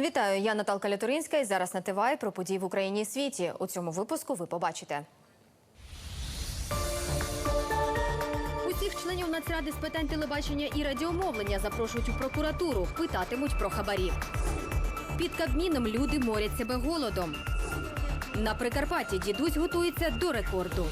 Вітаю, я Наталка Лятуринська і зараз на ТВА про події в Україні і світі. У цьому випуску ви побачите. Усіх членів Нацради з питань телебачення і радіомовлення запрошують у прокуратуру. Питатимуть про хабарі. Під Кабміном люди морять себе голодом. На Прикарпатті дідусь готується до рекорду.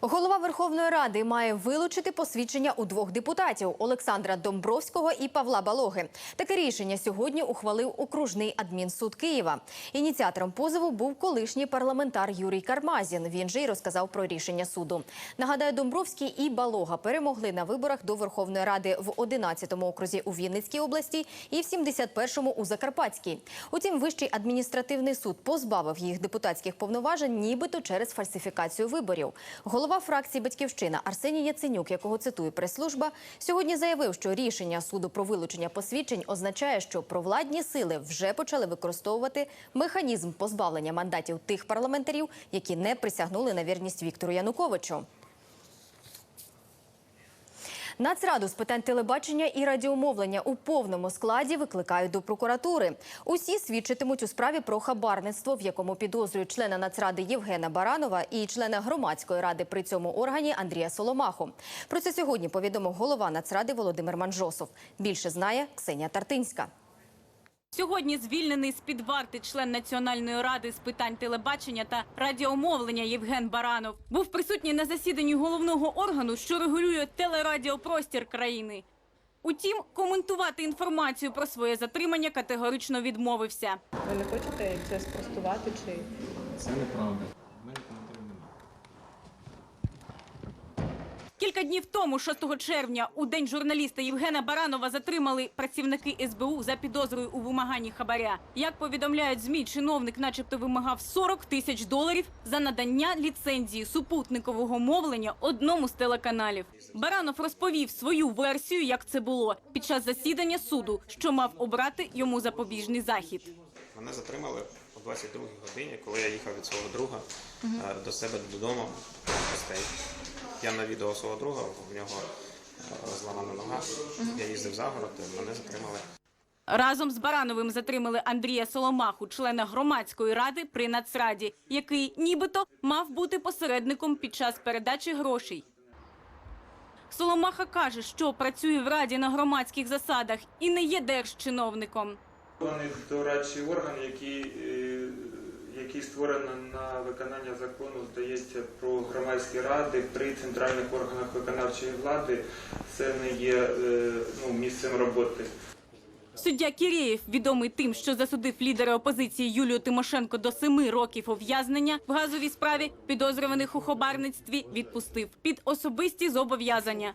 Голова Верховної Ради має вилучити посвідчення у двох депутатів Олександра Домбровського і Павла Балоги. Таке рішення сьогодні ухвалив окружний адмінсуд Києва. Ініціатором позову був колишній парламентар Юрій Кармазін. Він же й розказав про рішення суду. Нагадаю, Домбровський і Балога перемогли на виборах до Верховної Ради в 11-му окрузі у Вінницькій області і в 71-му у Закарпатській. Утім, Вищий адміністративний суд позбавив їх депутатських повноважень, нібито через фальсифікацію виборів. Голова фракції Батьківщина Арсеній Яценюк, якого цитує прес-служба, сьогодні заявив, що рішення суду про вилучення посвідчень означає, що провладні сили вже почали використовувати механізм позбавлення мандатів тих парламентарів, які не присягнули на вірність Віктору Януковичу. Нацраду з питань телебачення і радіомовлення у повному складі викликають до прокуратури. Усі свідчитимуть у справі про хабарництво, в якому підозрюють члена Нацради Євгена Баранова і члена громадської ради при цьому органі Андрія Соломаху. Про це сьогодні повідомив голова Нацради Володимир Манжосов. Більше знає Ксенія Тартинська. Сьогодні звільнений з-під варти член Національної ради з питань телебачення та радіомовлення Євген Баранов був присутній на засіданні головного органу, що регулює телерадіопростір країни. Утім, коментувати інформацію про своє затримання категорично відмовився. Ви не хочете це спростувати чи Це неправда. У мене коментарів немає. Кілька днів тому, 6 червня, у день журналіста Євгена Баранова затримали працівники СБУ за підозрою у вимаганні хабаря. Як повідомляють змі, чиновник, начебто, вимагав 40 тисяч доларів за надання ліцензії супутникового мовлення одному з телеканалів. Баранов розповів свою версію, як це було під час засідання суду, що мав обрати йому запобіжний захід. Мене затримали о 22 годині, коли я їхав від свого друга е, до себе додому. Я на відео свого друга, в нього е, зламана нога. Я їздив за город, мене затримали. Разом з Барановим затримали Андрія Соломаху, члена громадської ради при Нацраді, який нібито мав бути посередником під час передачі грошей. Соломаха каже, що працює в раді на громадських засадах і не є держчиновником. Вони дорадчий орган, який, е, який створено на виконання закону, здається, про громадські ради при центральних органах виконавчої влади. Це не є е, ну, місцем роботи. Суддя Кірєєв, відомий тим, що засудив лідера опозиції Юлію Тимошенко до семи років ув'язнення в газовій справі, підозрюваних у хабарництві, відпустив під особисті зобов'язання.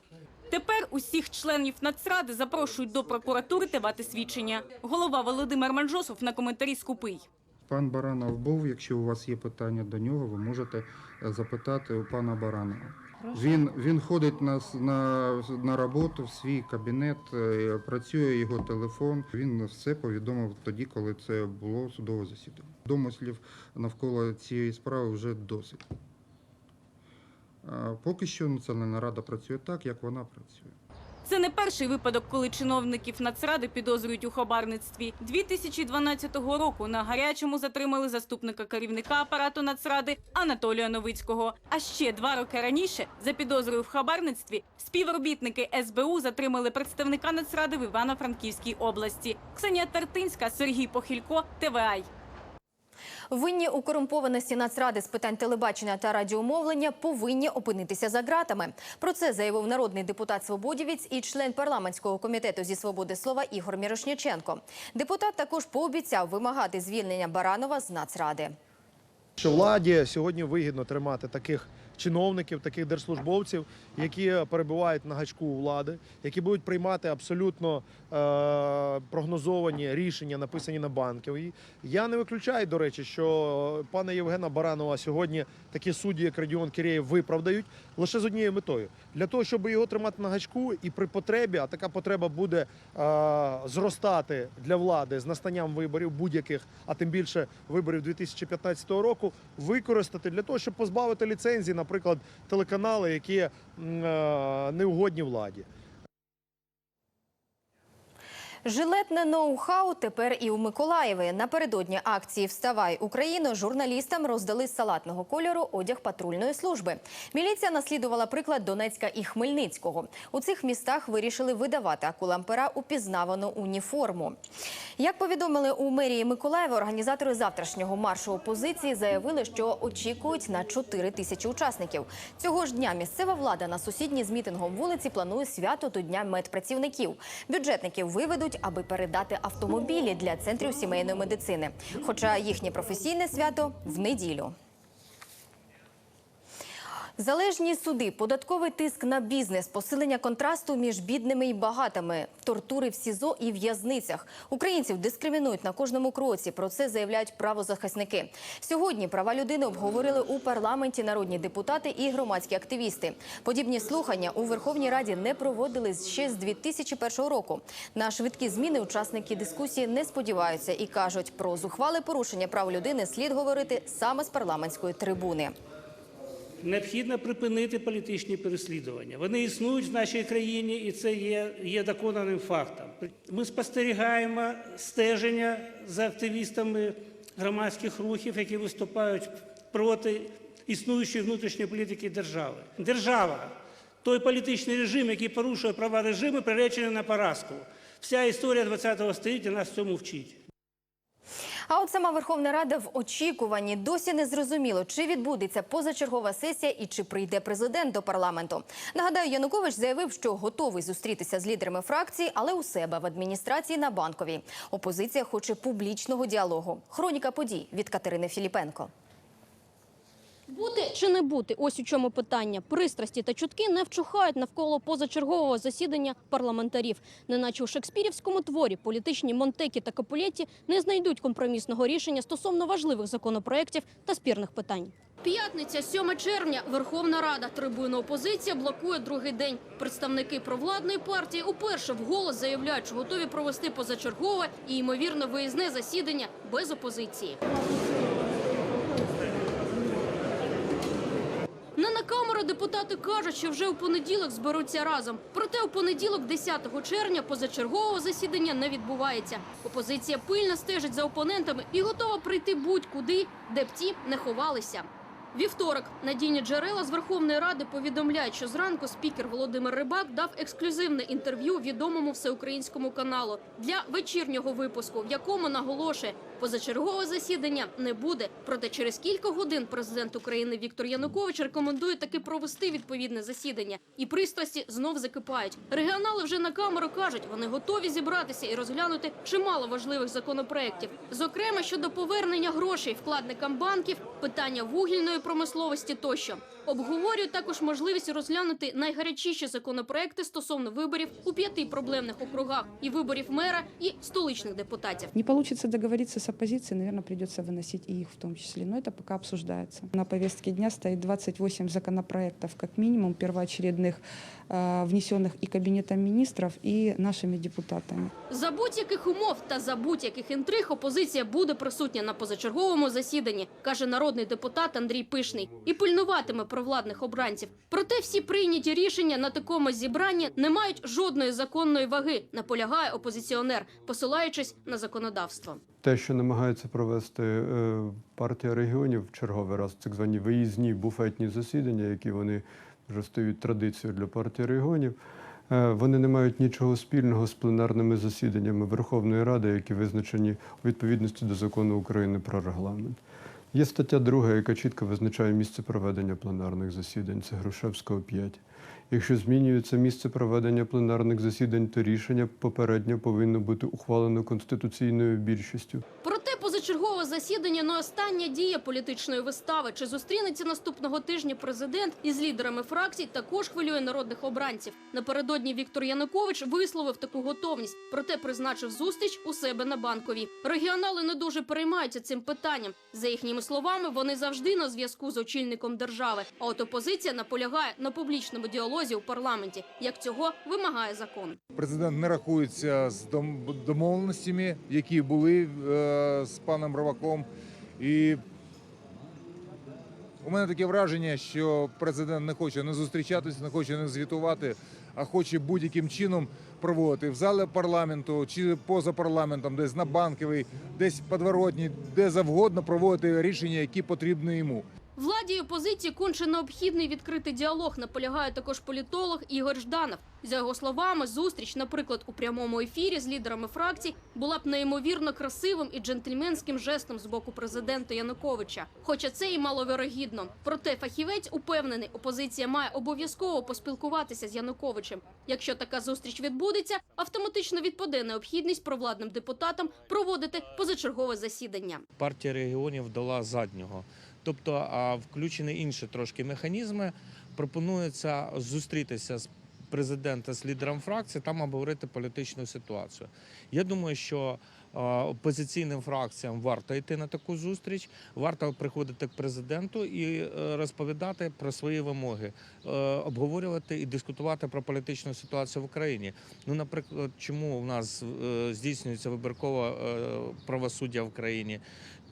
Тепер усіх членів Нацради запрошують до прокуратури давати свідчення. Голова Володимир Манжосов на коментарі скупий. Пан Баранов був. Якщо у вас є питання до нього, ви можете е, запитати у пана Баранова. Він, він ходить на, на, на роботу в свій кабінет, е, працює його телефон. Він все повідомив тоді, коли це було судове засідання. Домислів навколо цієї справи вже досить. Поки що Національна рада працює так, як вона працює. Це не перший випадок, коли чиновників Нацради підозрюють у хабарництві. 2012 року на гарячому затримали заступника керівника апарату Нацради Анатолія Новицького. А ще два роки раніше за підозрою в хабарництві співробітники СБУ затримали представника Нацради в Івано-Франківській області. Ксенія Тартинська, Сергій Похилько, ТВАЙ. Винні у корумпованості Нацради з питань телебачення та радіомовлення повинні опинитися за ґратами. Про це заявив народний депутат Свободівець і член парламентського комітету зі свободи слова Ігор Мірошніченко. Депутат також пообіцяв вимагати звільнення Баранова з Нацради. що владі сьогодні вигідно тримати таких чиновників, таких держслужбовців, які перебувають на гачку влади, які будуть приймати абсолютно е, прогнозовані рішення, написані на банків. Я не виключаю, до речі, що пана Євгена Баранова сьогодні такі судді, як Радіон Кірєєв, виправдають лише з однією метою для того, щоб його тримати на гачку, і при потребі, а така потреба буде е, зростати для влади з настанням виборів будь-яких, а тим більше виборів 2015 року, використати для того, щоб позбавити ліцензії, наприклад, телеканали, які е, неугодні владі. Жилетне ноу-хау тепер і у Миколаєві. Напередодні акції Вставай Україно журналістам роздали салатного кольору одяг патрульної служби. Міліція наслідувала приклад Донецька і Хмельницького. У цих містах вирішили видавати акулам пера упізнавану уніформу. Як повідомили у мерії Миколаєва, організатори завтрашнього маршу опозиції заявили, що очікують на 4 тисячі учасників. Цього ж дня місцева влада на сусідній з мітингом вулиці планує свято до Дня медпрацівників. Бюджетників виведуть, аби передати автомобілі для центрів сімейної медицини. Хоча їхнє професійне свято в неділю. Залежні суди, податковий тиск на бізнес, посилення контрасту між бідними і багатими, тортури в СІЗО і в'язницях. Українців дискримінують на кожному кроці. Про це заявляють правозахисники. Сьогодні права людини обговорили у парламенті народні депутати і громадські активісти. Подібні слухання у Верховній Раді не проводились ще з 2001 року. На швидкі зміни учасники дискусії не сподіваються і кажуть, про зухвале порушення прав людини слід говорити саме з парламентської трибуни. Необхідно припинити політичні переслідування. Вони існують в нашій країні, і це є, є доконаним фактом. Ми спостерігаємо стеження за активістами громадських рухів, які виступають проти існуючої внутрішньої політики держави. Держава той політичний режим, який порушує права режиму, приречений на поразку. Вся історія ХХ століття нас цьому вчить. А от сама Верховна Рада в очікуванні досі не зрозуміло, чи відбудеться позачергова сесія і чи прийде президент до парламенту. Нагадаю, Янукович заявив, що готовий зустрітися з лідерами фракції, але у себе в адміністрації на банковій. Опозиція хоче публічного діалогу. Хроніка подій від Катерини Філіпенко. Бути чи не бути? Ось у чому питання. Пристрасті та чутки не вчухають навколо позачергового засідання парламентарів. Неначе у шекспірівському творі політичні Монтекі та Капулєті не знайдуть компромісного рішення стосовно важливих законопроєктів та спірних питань. П'ятниця, 7 червня, Верховна Рада, трибуна опозиція блокує другий день. Представники провладної партії уперше вголос заявляють, що готові провести позачергове і ймовірно виїзне засідання без опозиції. Не на камеру депутати кажуть, що вже у понеділок зберуться разом. Проте у понеділок, 10 червня, позачергового засідання не відбувається. Опозиція пильно стежить за опонентами і готова прийти будь-куди, де б ті не ховалися. Вівторок надійні джерела з Верховної Ради повідомляють, що зранку спікер Володимир Рибак дав ексклюзивне інтерв'ю відомому всеукраїнському каналу для вечірнього випуску, в якому наголошує, позачергове засідання не буде. Проте через кілька годин президент України Віктор Янукович рекомендує таки провести відповідне засідання. І пристрасті знов закипають. Регіонали вже на камеру кажуть, вони готові зібратися і розглянути чимало важливих законопроєктів. Зокрема, щодо повернення грошей вкладникам банків, питання вугільної промисловості тощо. Обговорюють також можливість розглянути найгарячіші законопроекти стосовно виборів у п'яти проблемних округах і виборів мера і столичних депутатів. Не получится договориться с оппозицией, наверное, придется выносить и их в том числе, но это пока обсуждается. На повестке дня стоит 28 законопроектов, как минимум, первоочередных, э, внесенных и Кабинетом министров, и нашими депутатами. За будь-яких умов та за будь-яких інтриг опозиція буде присутня на позачерговому засіданні, каже народний депутат Андрій Пишний, і пильнуватиме провладних обранців. Проте всі прийняті рішення на такому зібранні не мають жодної законної ваги, наполягає опозиціонер, посилаючись на законодавство. Те, що намагається провести е, партія регіонів в черговий раз, так звані виїзні буфетні засідання, які вони вже стають традицією для партії регіонів, е, вони не мають нічого спільного з пленарними засіданнями Верховної Ради, які визначені у відповідності до закону України про регламент. Є стаття 2, яка чітко визначає місце проведення пленарних засідань. Це Грушевського 5. Якщо змінюється місце проведення пленарних засідань, то рішення попередньо повинно бути ухвалено конституційною більшістю. Проте позачергове засідання не остання дія політичної вистави. Чи зустрінеться наступного тижня президент із лідерами фракцій, також хвилює народних обранців. Напередодні Віктор Янукович висловив таку готовність, проте призначив зустріч у себе на банковій. Регіонали не дуже переймаються цим питанням. За їхніми словами, вони завжди на зв'язку з очільником держави. А от опозиція наполягає на публічному діалозі у парламенті, як цього вимагає закон. Президент не рахується з домовленостями, які були е, з паном Раваком. І у мене таке враження, що президент не хоче не зустрічатися, не хоче не звітувати, а хоче будь-яким чином проводити в залі парламенту чи поза парламентом, десь на банковій, десь подворотні, де завгодно проводити рішення, які потрібні йому. Владі опозиції конче необхідний відкритий діалог, наполягає також політолог Ігор Жданов. За його словами, зустріч, наприклад, у прямому ефірі з лідерами фракцій, була б неймовірно красивим і джентльменським жестом з боку президента Януковича. Хоча це і маловірогідно. Проте фахівець упевнений, опозиція має обов'язково поспілкуватися з Януковичем. Якщо така зустріч відбудеться, автоматично відпаде необхідність провладним депутатам проводити позачергове засідання. партія регіонів дала заднього. Тобто включені інші трошки механізми. Пропонується зустрітися з президента з лідером фракції, там обговорити політичну ситуацію. Я думаю, що опозиційним фракціям варто йти на таку зустріч, варто приходити к президенту і е, розповідати про свої вимоги, е, обговорювати і дискутувати про політичну ситуацію в Україні. Ну, наприклад, чому у нас е, здійснюється вибіркове правосуддя в країні?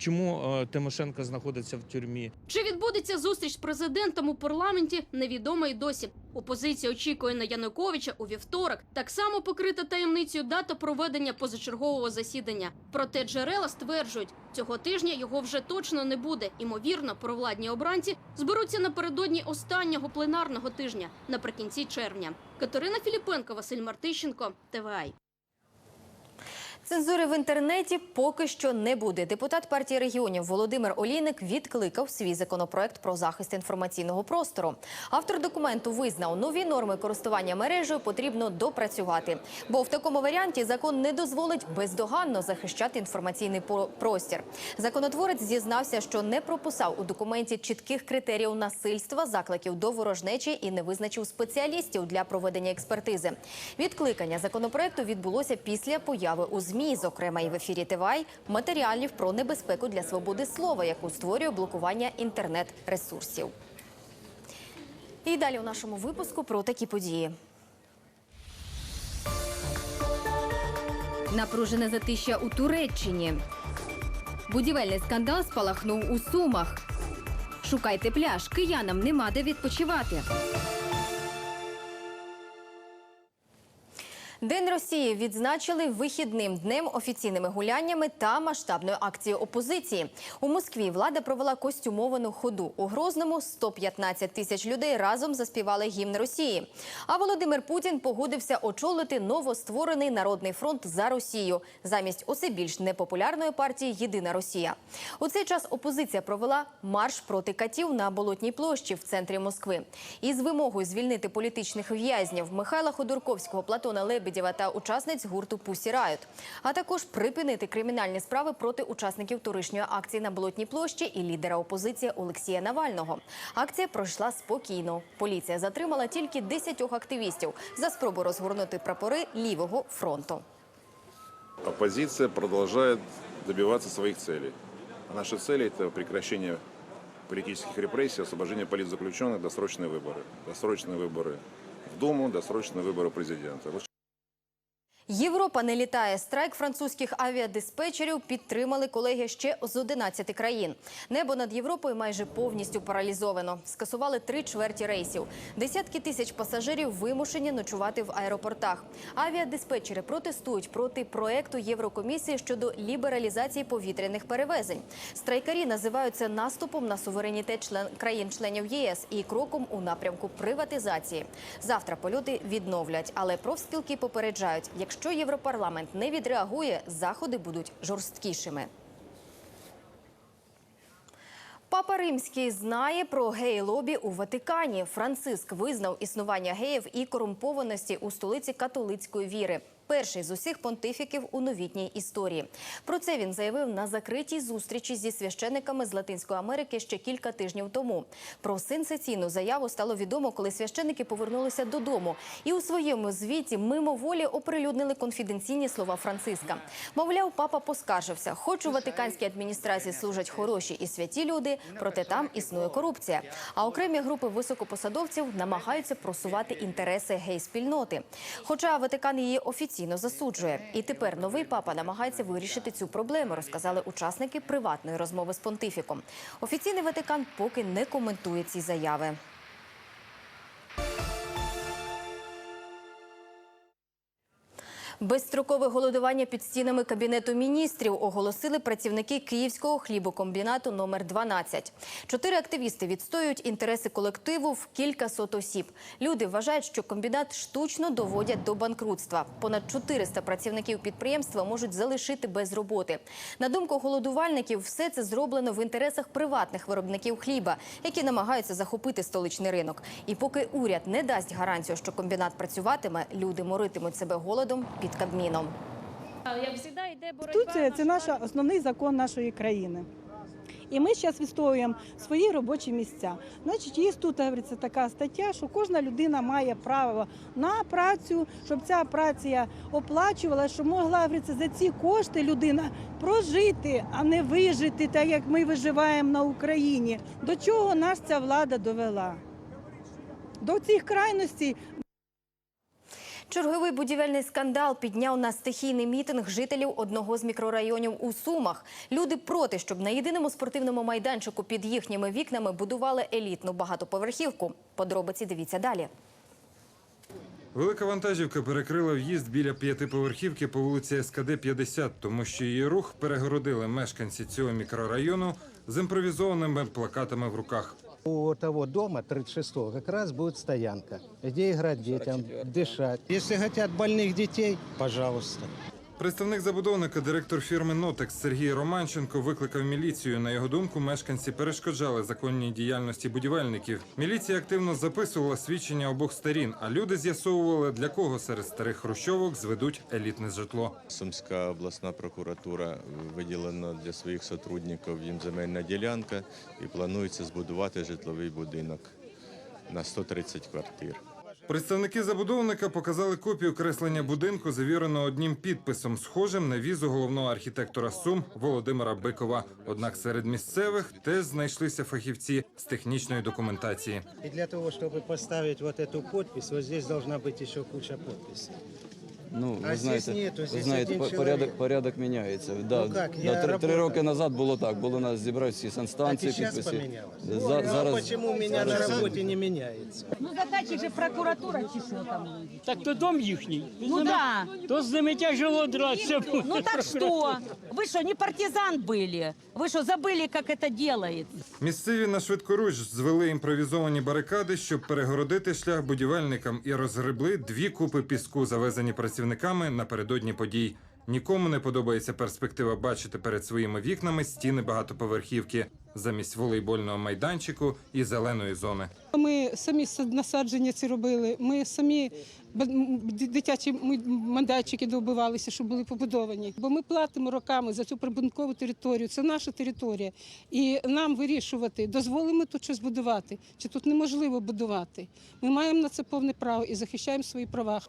Чому е, Тимошенко знаходиться в тюрмі? Чи відбудеться зустріч з президентом у парламенті, невідомо й досі. Опозиція очікує на Януковича у вівторок. Так само покрита таємницею дата проведення позачергового засідання. Проте джерела стверджують, цього тижня його вже точно не буде. Імовірно, провладні обранці зберуться напередодні останнього пленарного тижня наприкінці червня. Катерина Філіпенко, Василь Мартищенко, ТВА. Цензури в інтернеті поки що не буде. Депутат партії регіонів Володимир Олійник відкликав свій законопроект про захист інформаційного простору. Автор документу визнав, нові норми користування мережею потрібно допрацювати, бо в такому варіанті закон не дозволить бездоганно захищати інформаційний простір. Законотворець зізнався, що не прописав у документі чітких критеріїв насильства, закликів до ворожнечі і не визначив спеціалістів для проведення експертизи. Відкликання законопроекту відбулося після появи у ЗМІ, зокрема і в ефірі ТВАЙ, матеріалів про небезпеку для свободи слова, яку створює блокування інтернет-ресурсів. І далі у нашому випуску про такі події. Напружене затища у Туреччині. Будівельний скандал спалахнув у Сумах. Шукайте пляж, киянам нема де відпочивати. День Росії відзначили вихідним днем, офіційними гуляннями та масштабною акцією опозиції. У Москві влада провела костюмовану ходу. У Грозному 115 тисяч людей разом заспівали гімн Росії. А Володимир Путін погодився очолити новостворений народний фронт за Росію замість усе більш непопулярної партії Єдина Росія. У цей час опозиція провела марш проти катів на болотній площі в центрі Москви. Із вимогою звільнити політичних в'язнів Михайла Ходорковського, Платона Лебедєва та учасниць гурту Пусі Райот, а також припинити кримінальні справи проти учасників торишньої акції на болотній площі і лідера опозиції Олексія Навального. Акція пройшла спокійно. Поліція затримала тільки 10 активістів за спробу розгорнути прапори лівого фронту. Оппозиция продолжает добиваться своих целей. А наши цели – это прекращение политических репрессий, освобождение политзаключенных, досрочные выборы. Досрочные выборы в Думу, досрочные выборы президента. Європа не літає. Страйк французьких авіадиспетчерів підтримали колеги ще з 11 країн. Небо над Європою майже повністю паралізовано. Скасували три чверті рейсів. Десятки тисяч пасажирів вимушені ночувати в аеропортах. Авіадиспетчери протестують проти проекту Єврокомісії щодо лібералізації повітряних перевезень. Страйкарі називають це наступом на суверенітет член країн-членів ЄС і кроком у напрямку приватизації. Завтра польоти відновлять, але профспілки попереджають, якщо Європарламент не відреагує, заходи будуть жорсткішими. Папа Римський знає про гей-лобі у Ватикані. Франциск визнав існування геїв і корумпованості у столиці католицької віри. Перший з усіх понтифіків у новітній історії. Про це він заявив на закритій зустрічі зі священниками з Латинської Америки ще кілька тижнів тому. Про сенсаційну заяву стало відомо, коли священники повернулися додому. І у своєму звіті мимоволі оприлюднили конфіденційні слова Франциска. Мовляв, папа поскаржився, хоч у ватиканській адміністрації служать хороші і святі люди, проте там існує корупція. А окремі групи високопосадовців намагаються просувати інтереси гей-спільноти. Хоча Ватикан її офіційно засуджує. І тепер новий папа намагається вирішити цю проблему, розказали учасники приватної розмови з понтифіком. Офіційний Ватикан поки не коментує ці заяви. Безстрокове голодування під стінами кабінету міністрів оголосили працівники Київського хлібокомбінату номер 12. Чотири активісти відстоюють інтереси колективу в кілька сот осіб. Люди вважають, що комбінат штучно доводять до банкрутства. Понад 400 працівників підприємства можуть залишити без роботи. На думку голодувальників, все це зроблено в інтересах приватних виробників хліба, які намагаються захопити столичний ринок. І поки уряд не дасть гарантію, що комбінат працюватиме, люди моритимуть себе голодом під Кабміном. Конституція це наш основний закон нашої країни. І ми зараз відстоюємо свої робочі місця. Значить, є тут говориться така стаття, що кожна людина має право на працю, щоб ця праця оплачувала, щоб могла говориться, за ці кошти людина прожити, а не вижити, так як ми виживаємо на Україні. До чого нас ця влада довела? До цих крайностей Черговий будівельний скандал підняв на стихійний мітинг жителів одного з мікрорайонів у Сумах. Люди проти, щоб на єдиному спортивному майданчику під їхніми вікнами будували елітну багатоповерхівку. Подробиці дивіться далі. Велика вантажівка перекрила в'їзд біля п'ятиповерхівки по вулиці СКД 50, тому що її рух перегородили мешканці цього мікрорайону з імпровізованими плакатами в руках. У того дома 36-го как раз будет стоянка, где играть детям, дышать. Если хотят больных детей, пожалуйста. Представник забудовника, директор фірми Нотекс Сергій Романченко викликав міліцію. На його думку, мешканці перешкоджали законній діяльності будівельників. Міліція активно записувала свідчення обох сторін, а люди з'ясовували, для кого серед старих хрущовок зведуть елітне житло. Сумська обласна прокуратура виділена для своїх сотрудників їм земельна ділянка і планується збудувати житловий будинок на 130 квартир. Представники забудовника показали копію креслення будинку, завіреного одним підписом, схожим на візу головного архітектора Сум Володимира Бикова. Однак серед місцевих теж знайшлися фахівці з технічної документації. И для того, чтобы поставить вот эту подпись, вот здесь должна быть еще куча подписей. Ну, А ви здесь знаєте, нету, ви здесь знаєте, один по- чоловік. порядок, порядок міняється. Да, Ну, як, да, я три, три работав. роки назад було так. Було нас зібрати всі санстанції, Так и сейчас підписи. поменялось. За- ну, а зараз почему у меня на работе не меняется? Ну задачі же прокуратура чи що там? Так то дом їхній. Ну да. То з ними тяжело драться. Ну так что? Вы что, не партизан были? Вы что, забыли, как это делается? Місцеві на швидкоруч звели імпровізовані барикади, щоб перегородити шлях будівельникам і розгребли дві купи піску, завезені працівниками напередодні подій. Нікому не подобається перспектива бачити перед своїми вікнами стіни багатоповерхівки замість волейбольного майданчику і зеленої зони. Ми самі насадження ці робили. Ми самі дитячі майданчики добивалися, щоб були побудовані. Бо ми платимо роками за цю прибудинкову територію. Це наша територія. І нам вирішувати, дозволимо тут щось будувати, чи тут неможливо будувати. Ми маємо на це повне право і захищаємо свої права.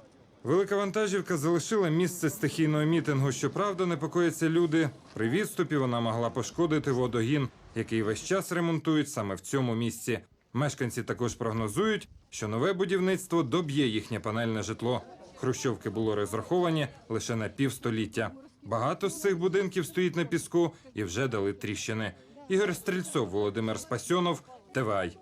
Велика вантажівка залишила місце стихійного мітингу. Щоправда, непокояться люди. При відступі вона могла пошкодити водогін, який весь час ремонтують саме в цьому місці. Мешканці також прогнозують, що нове будівництво доб'є їхнє панельне житло. Хрущовки було розраховані лише на півстоліття. Багато з цих будинків стоїть на піску і вже дали тріщини. Ігор Стрільцов, Володимир Спасьонов, ТВАЙ.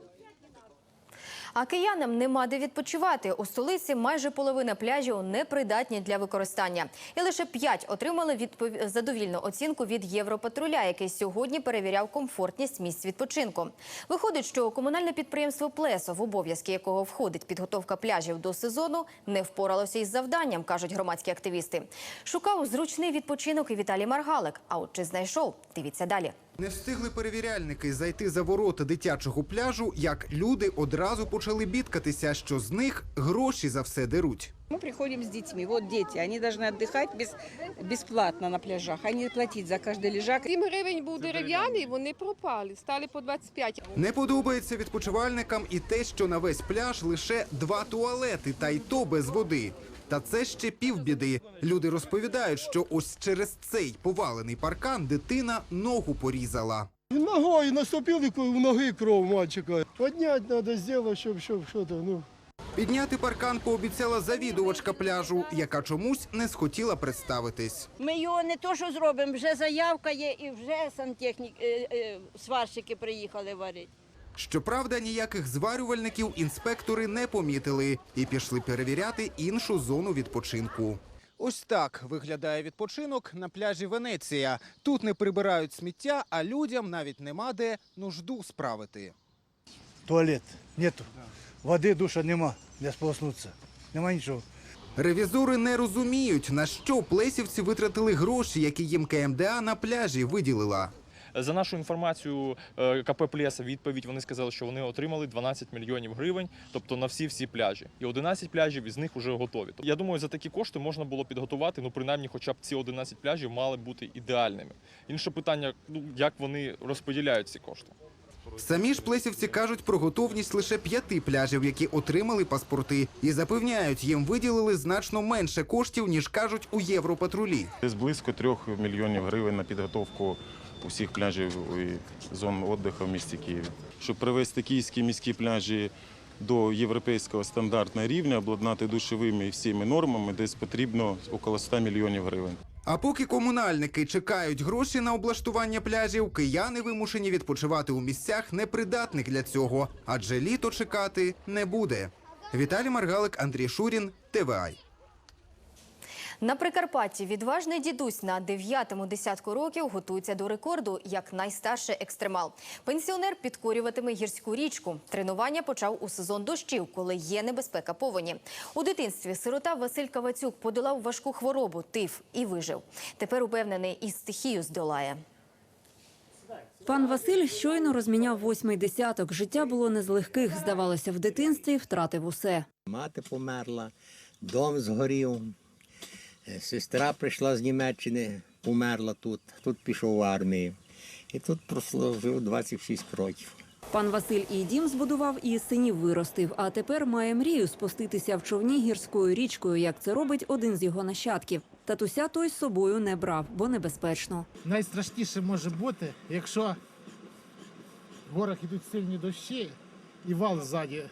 А киянам нема де відпочивати. У столиці майже половина пляжів непридатні для використання. І лише п'ять отримали відпов- задовільну оцінку від Європатруля, який сьогодні перевіряв комфортність місць відпочинку. Виходить, що комунальне підприємство Плесо, в обов'язки якого входить підготовка пляжів до сезону, не впоралося із завданням, кажуть громадські активісти. Шукав зручний відпочинок і Віталій Маргалик. А от чи знайшов? Дивіться далі. Не встигли перевіряльники зайти за ворота дитячого пляжу, як люди одразу почали бідкатися, що з них гроші за все деруть. Мы приходим с детьми. Вот дети, они должны отдыхать без, бесплатно на пляжах, а не платить за каждый лежак. 7 гривень був дерев'яний, вони пропали, стали по 25. Не подобається відпочивальникам і те, що на весь пляж лише два туалети, та й то без води. Та це ще півбіди. Люди розповідають, що ось через цей повалений паркан дитина ногу порізала. Ногою наступив в ноги кров мальчика. Поднять треба зробити, щоб, щоб що то, ну. Підняти паркан пообіцяла завідувачка пляжу, яка чомусь не схотіла представитись. Ми його не то що зробимо, вже заявка є і вже сантехнік, е, е, сварщики приїхали варити. Щоправда, ніяких зварювальників інспектори не помітили і пішли перевіряти іншу зону відпочинку. Ось так виглядає відпочинок на пляжі Венеція. Тут не прибирають сміття, а людям навіть нема де нужду справити. Туалет нету. Води, душа нема, де сполоснутися. Нема нічого. Ревізори не розуміють, на що плесівці витратили гроші, які їм КМДА на пляжі виділила. За нашу інформацію, е, КП Плеса відповідь вони сказали, що вони отримали 12 мільйонів гривень, тобто на всі всі пляжі. І 11 пляжів із них вже готові. Я думаю, за такі кошти можна було підготувати. Ну принаймні, хоча б ці 11 пляжів мали бути ідеальними. Інше питання, ну як вони розподіляють ці кошти. Самі ж плесівці кажуть про готовність лише п'яти пляжів, які отримали паспорти, і запевняють, їм виділили значно менше коштів, ніж кажуть у Європатрулі. Десь близько трьох мільйонів гривень на підготовку усіх пляжів і зон відпочинку в місті Києві. Щоб привести київські міські пляжі до європейського стандартного рівня, обладнати душевими і всіми нормами, десь потрібно около 100 мільйонів гривень. А поки комунальники чекають гроші на облаштування пляжів, кияни вимушені відпочивати у місцях непридатних для цього, адже літо чекати не буде. Віталій Маргалик, Андрій Шурін, ТВАЙ. На Прикарпатті відважний дідусь на дев'ятому десятку років готується до рекорду як найстарший екстремал. Пенсіонер підкорюватиме гірську річку. Тренування почав у сезон дощів, коли є небезпека повені. У дитинстві сирота Василь Кавацюк подолав важку хворобу тиф і вижив. Тепер упевнений і стихію здолає. Пан Василь щойно розміняв восьмий десяток. Життя було не з легких. Здавалося, в дитинстві втратив усе. Мати померла, дом згорів, сестра прийшла з Німеччини, померла тут, тут пішов в армію. І тут прослужив 26 років. Пан Василь і дім збудував, і синів виростив. А тепер має мрію спуститися в човні гірською річкою, як це робить один з його нащадків. Татуся той з собою не брав, бо небезпечно. Найстрашніше може бути, якщо в горах йдуть сильні дощі і вал ззаді,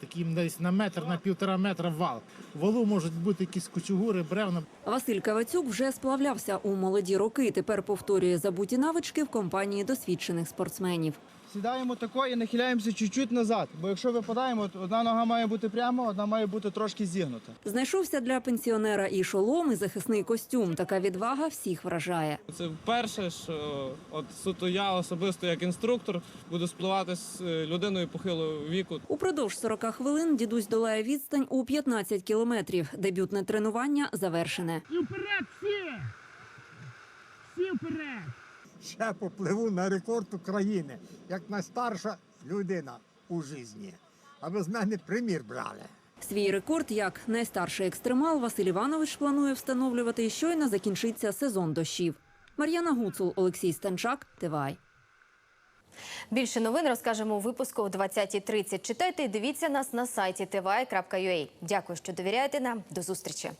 такий десь на метр, на півтора метра вал. Валу можуть бути якісь кучугури, бревна. Василь Кавацюк вже сплавлявся у молоді роки. Тепер повторює забуті навички в компанії досвідчених спортсменів. Сідаємо тако і нахиляємося чуть-чуть назад, бо якщо випадаємо, то одна нога має бути прямо, одна має бути трошки зігнута. Знайшовся для пенсіонера і шолом, і захисний костюм. Така відвага всіх вражає. Це вперше, що от суто я особисто як інструктор буду спливати з е, людиною похилого віку. Упродовж 40 хвилин дідусь долає відстань у 15 кілометрів. Дебютне тренування завершене. І вперед всі! Всі вперед! Ще попливу на рекорд України, як найстарша людина у житті. Аби з мене примір брали. Свій рекорд як найстарший екстремал Василь Іванович планує встановлювати щойно закінчиться сезон дощів. Мар'яна Гуцул, Олексій Станчак, Тивай. Більше новин розкажемо у випуску о 20.30. Читайте і дивіться нас на сайті tvi.ua. Дякую, що довіряєте нам. До зустрічі.